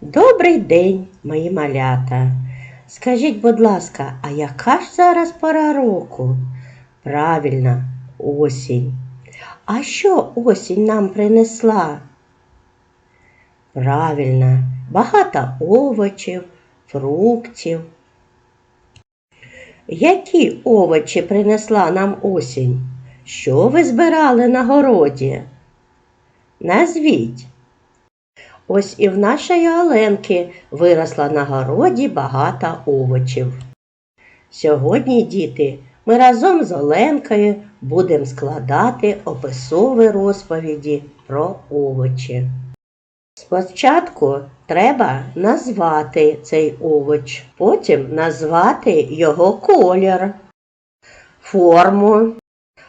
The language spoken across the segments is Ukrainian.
Добрий день, мої малята. Скажіть, будь ласка, а яка ж зараз пора року? Правильно, осінь. А що осінь нам принесла? Правильно, багато овочів, фруктів. Які овочі принесла нам осінь? Що ви збирали на городі? Назвіть. Ось і в нашої Оленки виросла на городі багато овочів. Сьогодні, діти, ми разом з Оленкою будемо складати описові розповіді про овочі. Спочатку треба назвати цей овоч, потім назвати його колір, форму,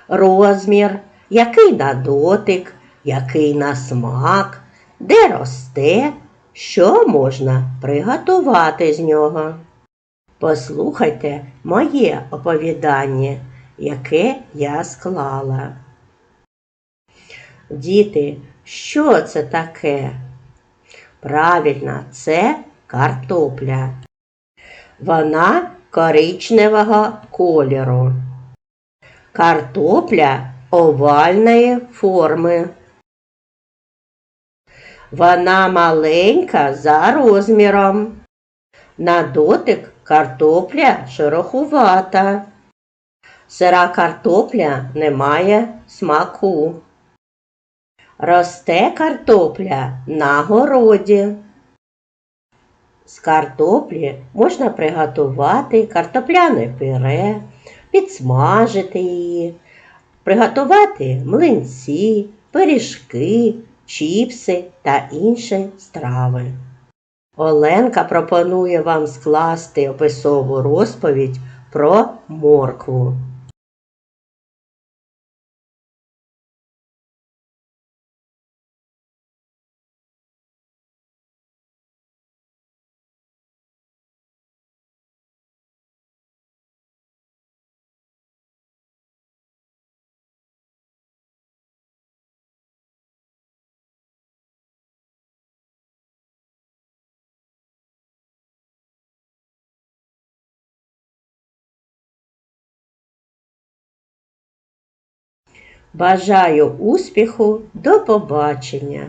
розмір, який на дотик, який на смак, де росте, що можна приготувати з нього. Послухайте моє оповідання, яке я склала. Діти, що це таке? Правильно, це картопля. Вона коричневого кольору. Картопля овальної форми. Вона маленька за розміром. На дотик картопля шерохувата. Сира картопля не має смаку. Росте картопля на городі. З картоплі можна приготувати картопляне пюре, підсмажити її, приготувати млинці, пиріжки, чіпси та інші страви. Оленка пропонує вам скласти описову розповідь про моркву. Бажаю успіху, до побачення!